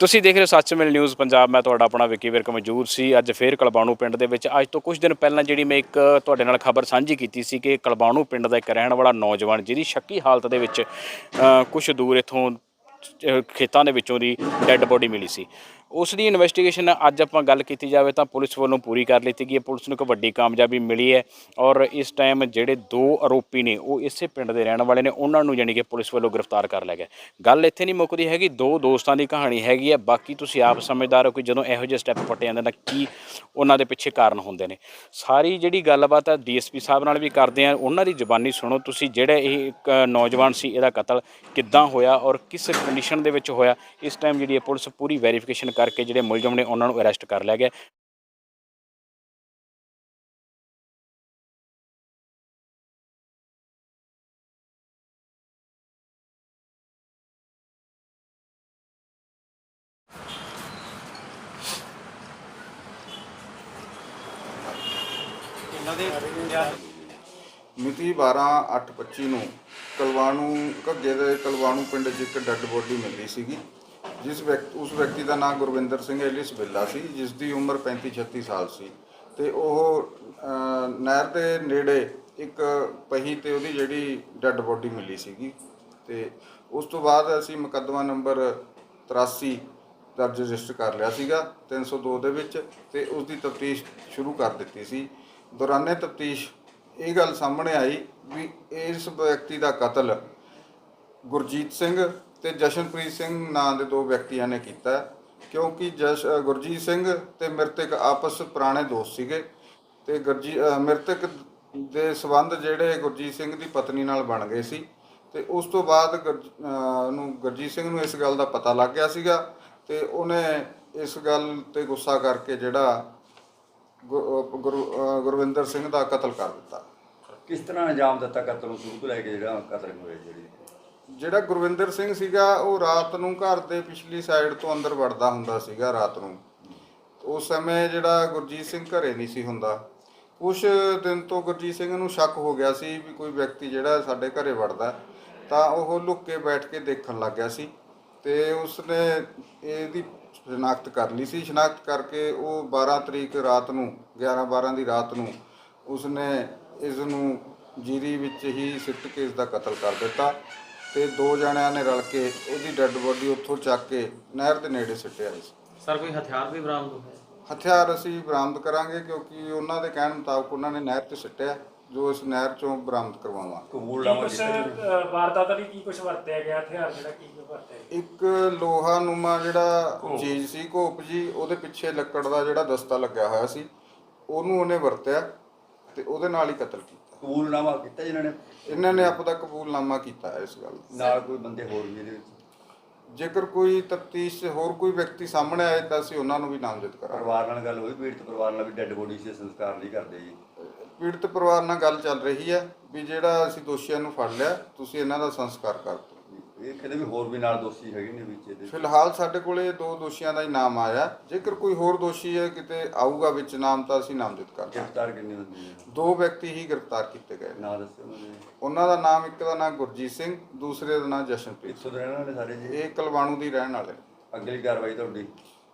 ਤੁਸੀਂ ਦੇਖ ਰਹੇ ਹੋ ਸੱਚ ਮਿਲ ਨਿਊਜ਼ ਪੰਜਾਬ। ਮੈਂ ਤੁਹਾਡਾ ਆਪਣਾ ਵਿੱਕੀ ਵਿਰਕ ਮੌਜੂਦ ਸੀ। ਅੱਜ ਫੇਰ ਕਲਬਾਣੂ ਪਿੰਡ ਦੇ ਵਿੱਚ, ਅੱਜ ਤੋਂ ਕੁਝ ਦਿਨ ਪਹਿਲਾਂ ਜਿਹੜੀ ਮੈਂ ਇੱਕ ਤੁਹਾਡੇ ਨਾਲ ਖਬਰ ਸਾਂਝੀ ਕੀਤੀ ਸੀ ਕਿ ਕਲਬਾਣੂ ਪਿੰਡ ਦਾ ਇੱਕ ਰਹਿਣ ਵਾਲਾ ਨੌਜਵਾਨ, ਜਿਹਦੀ ਸ਼ੱਕੀ ਹਾਲਤ ਦੇ ਵਿੱਚ ਕੁਝ ਦੂਰ ਇਥੋਂ ਖੇਤਾਂ ਦੇ ਵਿੱਚੋਂ ਦੀ ਡੈੱਡ ਬੋਡੀ ਮਿਲੀ ਸੀ। ਉਸ ਦੀ ਇਨਵੈਸਟੀਗੇਸ਼ਨ ਅੱਜ ਆਪਾਂ ਗੱਲ ਕੀਤੀ ਜਾਵੇ ਤਾਂ ਪੁਲਿਸ ਵੱਲੋਂ ਪੂਰੀ ਕਰ ਲਈ ਗਈ ਹੈ ਪੁਲਿਸ ਨੂੰ ਇੱਕ ਵੱਡੀ ਕਾਮਯਾਬੀ ਮਿਲੀ ਹੈ ਔਰ ਇਸ ਟਾਈਮ ਜਿਹੜੇ ਦੋ ਆਰੋਪੀ ਨੇ, ਉਹ ਇਸੇ ਪਿੰਡ ਦੇ ਰਹਿਣ ਵਾਲੇ ਨੇ, ਉਹਨਾਂ ਨੂੰ ਯਾਨੀ ਕਿ ਪੁਲਿਸ ਵੱਲੋਂ ਗ੍ਰਿਫਤਾਰ ਕਰ ਲਿਆ ਗਿਆ। ਗੱਲ ਇੱਥੇ ਨਹੀਂ ਮੁੱਕਦੀ ਹੈਗੀ, ਦੋ ਦੋਸਤਾਂ ਦੀ ਕਹਾਣੀ ਹੈਗੀ ਹੈ। ਬਾਕੀ ਤੁਸੀਂ ਆਪ ਸਮਝਦਾਰ ਹੋ ਕਿ ਜਦੋਂ ਇਹੋ ਜਿਹੇ ਸਟੈਪ ਪੱਟੇ ਜਾਂਦੇ ਤਾਂ ਕੀ ਉਹਨਾਂ ਦੇ ਪਿੱਛੇ ਕਾਰਨ ਹੁੰਦੇ ਨੇ। ਸਾਰੀ ਜਿਹੜੀ ਗੱਲਬਾਤ ਹੈ ਡੀਐਸਪੀ ਸਾਹਿਬ ਨਾਲ ਵੀ ਕਰਦੇ ਆ ਉਹਨਾਂ ਦੀ ਜ਼ੁਬਾਨੀ ਸੁਣੋ। ਤੁਸੀਂ ਜਿਹੜਾ ਇਹ ਇੱਕ ਨੌਜਵਾਨ ਸੀ, ਇਹਦਾ ਕਤਲ ਕਿੱਦਾਂ ਹੋਇਆ ਔਰ ਕਿਸ ਕੰਡੀਸ਼ਨ ਦੇ ਵਿੱਚ ਹੋਇਆ, ਇਸ ਟਾਈਮ ਜਿਹੜੀ ਹੈ ਪੁਲਿਸ ਪੂਰੀ ਵੈਰੀਫਿਕੇਸ਼ਨ ਕਰਕੇ ਜਿਹੜੇ ਮੁਲਜ਼ਮ ਨੇ ਉਹਨਾਂ ਨੂੰ ਅਰੈਸਟ ਕਰ ਲਿਆ ਗਿਆ। ਮਿਤੀ 12/8/25 ਨੂੰ ਕਲਵਾਣੂ ਘੱਗੇ ਦੇ ਕਲਵਾਣੂ ਪਿੰਡ 'ਚ ਇੱਕ ਡੈੱਡ ਬੋਡੀ ਮਿਲੀ ਸੀਗੀ। ਜਿਸ ਵਿਅਕਤੀ ਉਸ ਵਿਅਕਤੀ ਦਾ ਨਾਮ ਗੁਰਵਿੰਦਰ ਸਿੰਘ ਐਲਿਸ ਬਿੱਲਾ ਸੀ, ਜਿਸ ਦੀ ਉਮਰ 35-36 ਸਾਲ ਸੀ। ਤੇ ਉਹ ਨਹਿਰ ਦੇ ਨੇੜੇ ਇੱਕ ਪਹੀ ਤੇ ਉਹਦੀ ਜਿਹੜੀ ਡੈੱਡ ਬੋਡੀ ਮਿਲੀ ਸੀਗੀ। ਤੇ ਉਸ ਤੋਂ ਬਾਅਦ ਅਸੀਂ ਮੁਕੱਦਮਾ ਨੰਬਰ 83 ਦਰਜ ਰਜਿਸਟਰ ਕਰ ਲਿਆ ਸੀਗਾ 302 ਦੇ ਵਿੱਚ ਤੇ ਉਸ ਦੀ ਤਫਤੀਸ਼ ਸ਼ੁਰੂ ਕਰ ਦਿੱਤੀ ਸੀ। ਦੌਰਾਨੇ ਤਫਤੀਸ਼ ਇਹ ਗੱਲ ਸਾਹਮਣੇ ਆਈ ਵੀ ਇਸ ਵਿਅਕਤੀ ਦਾ ਕਤਲ ਗੁਰਜੀਤ ਸਿੰਘ ਤੇ ਜਸ਼ਨਪ੍ਰੀਤ ਸਿੰਘ ਨਾਂ ਦੇ ਦੋ ਵਿਅਕਤੀਆਂ ਨੇ ਕੀਤਾ ਕਿਉਂਕਿ ਜਸ਼ ਗੁਰਜੀਤ ਸਿੰਘ ਤੇ ਮ੍ਰਿਤਕ ਆਪਸ ਪੁਰਾਣੇ ਦੋਸਤ ਸੀਗੇ ਤੇ ਗੁਰਜੀ ਮ੍ਰਿਤਕ ਦੇ ਸਬੰਧ ਜਿਹੜੇ ਗੁਰਜੀਤ ਸਿੰਘ ਦੀ ਪਤਨੀ ਨਾਲ ਬਣ ਗਏ ਸੀ ਤੇ ਉਸ ਤੋਂ ਬਾਅਦ ਗੁਰਜ- ਨੂੰ ਗੁਰਜੀਤ ਸਿੰਘ ਨੂੰ ਇਸ ਗੱਲ ਦਾ ਪਤਾ ਲੱਗ ਗਿਆ ਸੀਗਾ ਤੇ ਉਹਨੇ ਇਸ ਗੱਲ ਤੇ ਗੁੱਸਾ ਕਰਕੇ ਜਿਹੜਾ ਗੁ- ਅ, ਗੁਰਵਿੰਦਰ ਸਿੰਘ ਦਾ ਕਤਲ ਕਰ ਦਿੱਤਾ। ਕਿਸ ਤਰ੍ਹਾਂ ਅੰਜਾਮ ਦਿੱਤਾ ਕਤਲ ਨੂੰ? ਸ਼ੁਰੂ ਤੋਂ ਲੈ ਕੇ ਜਿਹੜਾ ਕਤਲ ਹੋਇਆ ਜਿਹੜੀ? ਜਿਹੜਾ ਗੁਰਵਿੰਦਰ ਸਿੰਘ ਸੀਗਾ, ਉਹ ਰਾਤ ਨੂੰ ਘਰ ਦੇ ਪਿਛਲੀ ਸਾਈਡ ਤੋਂ ਅੰਦਰ ਵੜਦਾ ਹੁੰਦਾ ਸੀਗਾ ਰਾਤ ਨੂੰ। ਉਸ ਸਮੇਂ ਜਿਹੜਾ ਗੁਰਜੀਤ ਸਿੰਘ ਘਰੇ ਨਹੀਂ ਸੀ ਹੁੰਦਾ। ਕੁਛ ਦਿਨ ਤੋਂ ਗੁਰਜੀਤ ਸਿੰਘ ਨੂੰ ਸ਼ੱਕ ਹੋ ਗਿਆ ਸੀ ਵੀ ਕੋਈ ਵਿਅਕਤੀ ਜਿਹੜਾ ਸਾਡੇ ਘਰੇ ਵੜਦਾ, ਤਾਂ ਉਹ ਲੁੱਕ ਕੇ ਬੈਠ ਕੇ ਦੇਖਣ ਲੱਗ ਗਿਆ ਸੀ ਤੇ ਉਸਨੇ ਇਹਦੀ ਸ਼ਨਾਖਤ ਕਰ ਲਈ ਸੀ। ਸ਼ਨਾਖਤ ਕਰਕੇ ਉਹ 12 ਤਰੀਕ ਰਾਤ ਨੂੰ 11 12 ਦੀ ਰਾਤ ਨੂੰ ਉਸਨੇ ਇਸ ਨੂੰ ਜੀਰੀ ਵਿੱਚ ਹੀ ਸਿੱਟ ਕੇ ਇਸ ਦਾ ਕਤਲ ਕਰ ਦਿੱਤਾ। ਤੇ ਦੋ ਜਣਿਆਂ ਨੇ ਰਲ ਕੇ ਉਹਦੀ ਡੈੱਡ ਬੋਡੀ ਉੱਥੋਂ ਚੱਕ ਕੇ ਨਹਿਰ ਦੇ ਨੇੜੇ ਸਿੱਟਿਆ ਸੀ ਸਰ ਕੋਈ ਹਥਿਆਰ ਵੀ ਬਰਾਮਦ ਹੋਇਆ ਹਥਿਆਰ ਅਸੀਂ ਬਰਾਮਦ ਕਰਾਂਗੇ ਕਿਉਂਕਿ ਉਹਨਾਂ ਦੇ ਕਹਿਣ ਮੁਤਾਬਕ ਉਹਨਾਂ ਨੇ ਨਹਿਰ ਤੇ ਸਿੱਟਿਆ ਜੋ ਇਸ ਨਹਿਰ ਚੋਂ ਬਰਾਮਦ ਕਰਵਾਵਾਂਗੇ। ਕਬੂਲ ਕੀ ਨਾਮਾ ਕੁਛ ਕੀਤਾ ਅ, ਵਾਰਦਾਤ ਲਈ ਕੀ ਕੁਝ ਵਰਤਿਆ ਗਿਆ? ਹਥਿਆਰ ਜਿਹੜਾ ਕੀ ਕੁਛ ਵਰਤਿਆ ਗਿਆ? ਇੱਕ ਲੋਹਾ ਨੂਮਾ ਜਿਹੜਾ ਚੀਜ਼ ਸੀ ਘੋਪ ਜੀ ਉਹਦੇ ਪਿੱਛੇ ਲੱਕੜ ਦਾ ਜਿਹੜਾ ਦਸਤਾ ਲੱਗਿਆ ਹੋਇਆ ਸੀ ਉਹਨੂੰ ਉਹਨੇ ਵਰਤਿਆ ਤੇ ਉਹਦੇ ਨਾਲ ਹੀ ਕਤਲ ਕੀਤਾ। ਕਬੂਲ ਨਾਮਾ ਕੀਤਾ ਜਿਨ੍ਹਾਂ ਨੇ? ਇਹਨਾਂ ਨੇ ਆਪ ਦਾ ਕਬੂਲਨਾਮਾ ਕੀਤਾ ਹੈ ਇਸ ਗੱਲ ਦਾ। ਨਾਲ ਕੋਈ ਬੰਦੇ ਹੋਰ ਵੀ ਇਹਦੇ ਵਿੱਚ? ਜੇਕਰ ਕੋਈ ਤਫਤੀਸ਼ ਹੋਰ ਕੋਈ ਵਿਅਕਤੀ ਸਾਹਮਣੇ ਆਏ ਤਾਂ ਅਸੀਂ ਉਹਨਾਂ ਨੂੰ ਵੀ ਨਾਮਜ਼ਦ ਕਰਾਂਗੇ। ਪਰਿਵਾਰ ਨਾਲ ਗੱਲ ਹੋਈ? ਪੀੜਤ ਪਰਿਵਾਰ ਨਾਲ ਵੀ ਡੈੱਡ ਬੋਡੀ ਸੀ ਸੰਸਕਾਰ ਨਹੀਂ ਕਰਦੇ ਜੀ? ਪੀੜਤ ਪਰਿਵਾਰ ਨਾਲ ਗੱਲ ਚੱਲ ਰਹੀ ਹੈ ਵੀ ਜਿਹੜਾ ਅਸੀਂ ਦੋਸ਼ੀਆਂ ਨੂੰ ਫੜ ਲਿਆ ਤੁਸੀਂ ਇਹਨਾਂ ਦਾ ਸੰਸਕਾਰ ਕਰ ਦਿਓ। ਇਹ ਕਹਿੰਦੇ ਵੀ ਹੋਰ ਵੀ ਨਾਲ ਦੋਸ਼ੀ ਹੈਗੇ ਨੇ ਵਿੱਚ ਇਹਦੇ ਫਿਲਹਾਲ ਸਾਡੇ ਕੋਲੇ ਦੋ ਦੋਸ਼ੀਆਂ ਦਾ ਹੀ ਨਾਮ ਆਇਆ। ਜੇਕਰ ਕੋਈ ਹੋਰ ਦੋਸ਼ੀ ਹੈ ਕਿਤੇ ਆਊਗਾ ਵਿੱਚ ਨਾਮ ਤਾਂ ਅਸੀਂ ਨਾਮਜ਼ਦ ਕਰ ਗ੍ਰਿਫਤਾਰ ਕਿੰਨੇ ਹੁੰਦੇ ਨੇ? ਦੋ ਵਿਅਕਤੀ ਹੀ ਗ੍ਰਿਫਤਾਰ ਕੀਤੇ ਗਏ ਨੇ। ਦੱਸੋ ਉਹਨਾਂ ਦੇ। ਉਹਨਾਂ ਦਾ ਨਾਮ ਇੱਕ ਦਾ ਨਾਮ ਗੁਰਜੀਤ ਸਿੰਘ ਦੂਸਰੇ ਦਾ ਨਾਮ ਜਸ਼ਨਪ੍ਰੀਤ ਇੱਥੋਂ ਦੇ ਰਹਿਣ ਵਾਲੇ ਸਾਰੇ ਜੀ? ਇਹ ਕਲਵਾਣੂ ਦੀ ਰਹਿਣ ਵਾਲੇ। ਅਗਲੀ ਕਾਰਵਾਈ ਤੁਹਾਡੀ?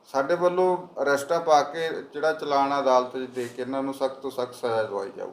ਸਾਡੇ ਵੱਲੋਂ ਅਰੈਸਟਾ ਪਾ ਕੇ ਜਿਹੜਾ ਚਲਾਨ ਅਦਾਲਤ 'ਚ ਦੇ ਕੇ ਇਹਨਾਂ ਨੂੰ ਸਖਤ ਤੋਂ ਸਖਤ ਸਜ਼ਾ ਦਵਾਈ ਜਾਊ।